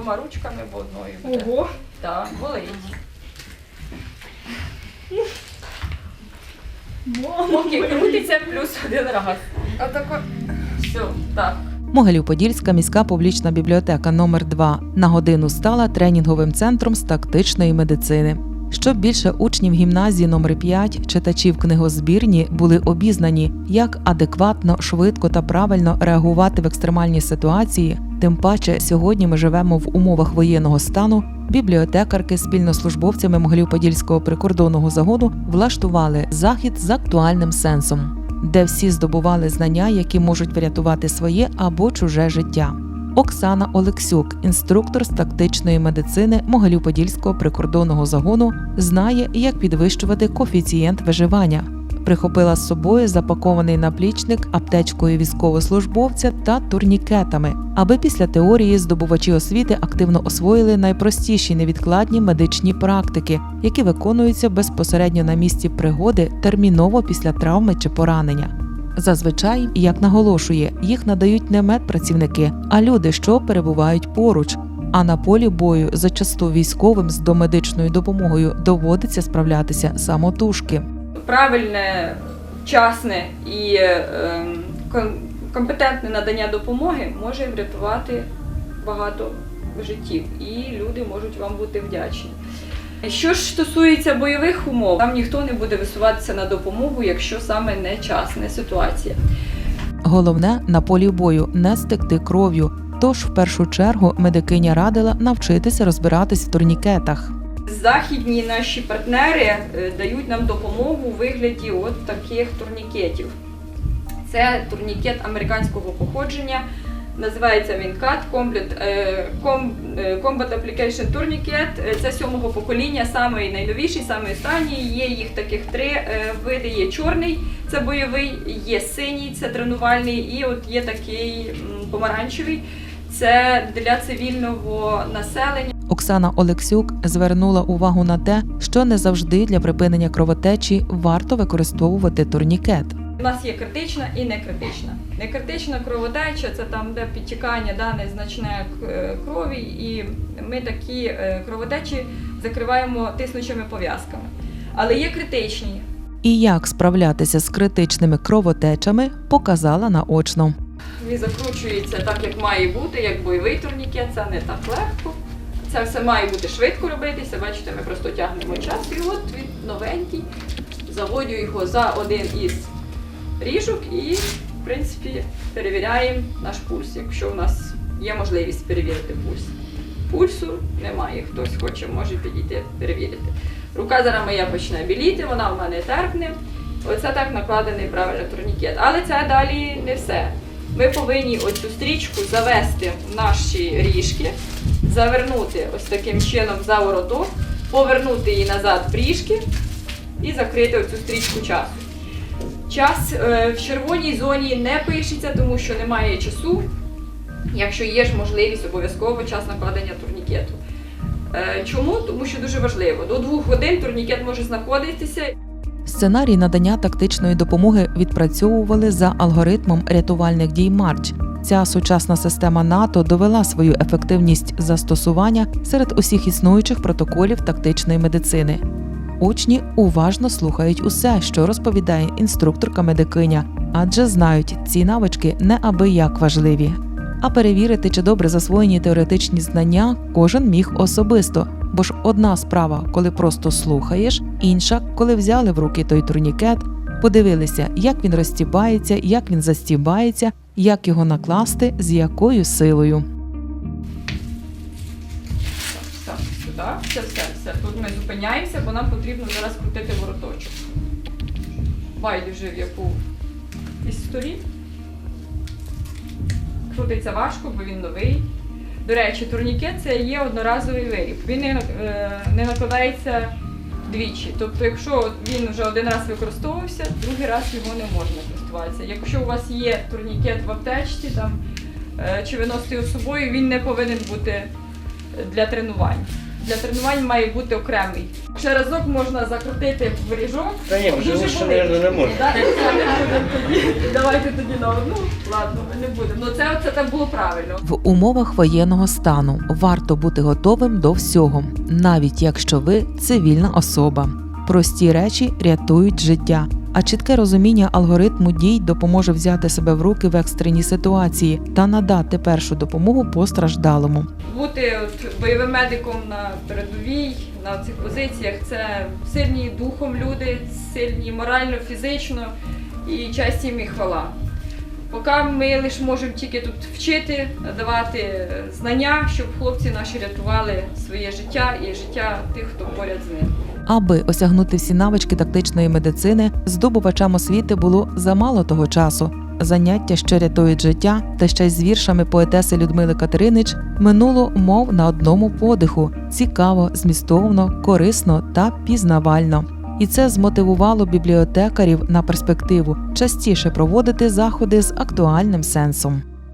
двома ручками, бо одною буде. Ого. Так, болить. Поки крутиться плюс один раз. Отако. Все, так. Могилів-Подільська міська публічна бібліотека номер 2 на годину стала тренінговим центром з тактичної медицини. Щоб більше учнів гімназії номер 5 читачів книгозбірні були обізнані, як адекватно, швидко та правильно реагувати в екстремальній ситуації, тим паче сьогодні ми живемо в умовах воєнного стану. Бібліотекарки спільно з службовцями Могилів-Подільського прикордонного загону влаштували захід з актуальним сенсом де всі здобували знання, які можуть врятувати своє або чуже життя. Оксана Олексюк, інструктор з тактичної медицини Могилів-Подільського прикордонного загону, знає, як підвищувати коефіцієнт виживання. Прихопила з собою запакований наплічник аптечкою військовослужбовця та турнікетами, аби після теорії здобувачі освіти активно освоїли найпростіші невідкладні медичні практики, які виконуються безпосередньо на місці пригоди терміново після травми чи поранення. Зазвичай, як наголошує, їх надають не медпрацівники, а люди, що перебувають поруч. А на полі бою зачасту військовим з домедичною допомогою доводиться справлятися самотужки. Правильне, вчасне і е, ем, компетентне надання допомоги може врятувати багато життів, і люди можуть вам бути вдячні. Що ж стосується бойових умов, там ніхто не буде висуватися на допомогу, якщо саме не час, не ситуація. Головне на полі бою не стекти кров'ю. Тож в першу чергу медикиня радила навчитися розбиратись в турнікетах. Західні наші партнери е, дають нам допомогу у вигляді от таких турнікетів. Це турнікет американського походження. Називається він CAT Complete е, е, Combat Application Tourniquet. Е, Це сьомого покоління, самий найновіший, самий останній. Є їх таких три види. Є чорний, це бойовий, є синій, це тренувальний, і от є такий помаранчевий. Це для цивільного населення. Оксана Олексюк звернула увагу на те, що не завжди для припинення кровотечі варто використовувати турнікет. У нас є критична і некритична. Некритична кровотеча це там, де підтікання да, незначне е, крові, і ми такі е, кровотечі закриваємо тиснучими пов'язками. Але є критичні. І як справлятися з критичними кровотечами, показала наочно. Він закручується так, як має бути, як бойовий турнікет, це не так легко. Це все має бути швидко робитися. Бачите, ми просто тягнемо час, і от він новенький. Заводю його за один із ріжок і, в принципі, перевіряємо наш пульс, якщо у нас є можливість перевірити пульс. Пульсу немає, хтось хоче, може підійти перевірити. Рука зараз моя почне біліти, вона в мене терпне. Оце так накладений правильно турнікет. Але це далі не все. Ми повинні оцю стрічку завести в наші ріжки, завернути ось таким чином за вороток, повернути її назад в ріжки і закрити оцю стрічку часу. Час е, в червоній зоні не пишеться, тому що немає часу. Якщо є ж можливість, обов'язково час накладення турнікету. Е, чому? Тому що дуже важливо. До двох годин турнікет може знаходитися Сценарій надання тактичної допомоги відпрацьовували за алгоритмом рятувальних дій Марч. Ця сучасна система НАТО довела свою ефективність застосування серед усіх існуючих протоколів тактичної медицини. Учні уважно слухають усе, що розповідає інструкторка медикиня, адже знають, ці навички неабияк важливі. А перевірити, чи добре засвоєні теоретичні знання, кожен міг особисто. Бо ж одна справа, коли просто слухаєш, інша, коли взяли в руки той турнікет, подивилися, як він розстібається, як він застібається, як його накласти, з якою силою. Так. Це все, все. Тут ми зупиняємося, бо нам потрібно зараз крутити вороточок. Байдуже в яку із сторін. Крутиться важко, бо він новий. До речі, турнікет це є одноразовий виріб. Він не, е, не накладається двічі. Тобто, якщо він вже один раз використовувався, другий раз його не можна користуватися. Якщо у вас є турнікет в аптечці там, е, чи ви носите його з собою, він не повинен бути для тренувань. Для тренувань має бути окремий. Ще разок можна закрутити в ріжок. Та ні, вже Дуже лучше, болить. мабуть, не можна. Да, не будемо тоді. Давайте тоді на одну. Ладно, ми не будемо. Ну це, це так було правильно. В умовах воєнного стану варто бути готовим до всього, навіть якщо ви цивільна особа. Прості речі рятують життя, а чітке розуміння алгоритму дій допоможе взяти себе в руки в екстреній ситуації та надати першу допомогу постраждалому. Бути от бойовим медиком на передовій, на цих позиціях це сильні духом люди, сильні морально, фізично і честь їм і хвала. Поки ми лише можемо тільки тут вчити, давати знання, щоб хлопці наші рятували своє життя і життя тих, хто поряд з ним. Аби осягнути всі навички тактичної медицини, здобувачам освіти було замало того часу. Заняття, що рятують життя, та ще й з віршами поетеси Людмили Катеринич минуло мов на одному подиху: цікаво, змістовно, корисно та пізнавально. І це змотивувало бібліотекарів на перспективу частіше проводити заходи з актуальним сенсом.